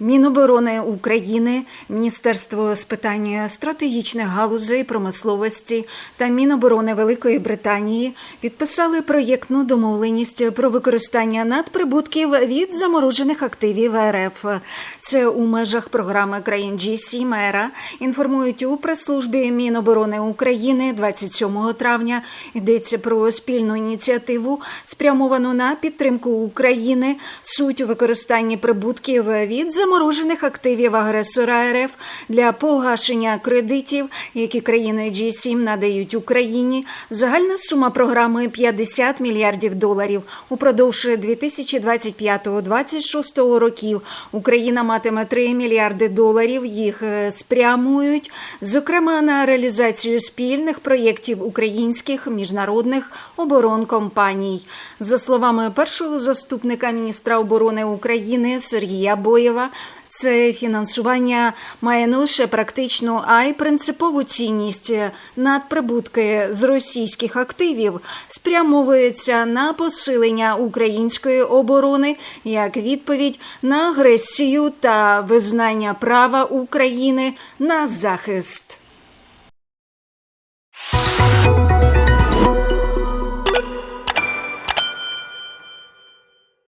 Міноборони України, Міністерство з питань стратегічних галузей промисловості та Міноборони Великої Британії підписали проєктну домовленість про використання надприбутків від заморожених активів РФ. Це у межах програми країн G7 МЕРА інформують у прес-службі Міноборони України 27 травня. Йдеться про спільну ініціативу, спрямовану на підтримку України. Суть у використанні прибутків від заморожених активів агресора РФ для погашення кредитів, які країни G7 надають Україні. Загальна сума програми 50 мільярдів доларів. Упродовж 2025-2026 років Україна матиме 3 мільярди доларів. Їх е, спрямують, зокрема на реалізацію спільних проєктів українських міжнародних оборонкомпаній. За словами першого заступника міністра оборони України Сергія Боєва, це фінансування має не лише практичну, а й принципову цінність. Надприбутки з російських активів спрямовуються на посилення української оборони як відповідь на агресію та визнання права України на захист.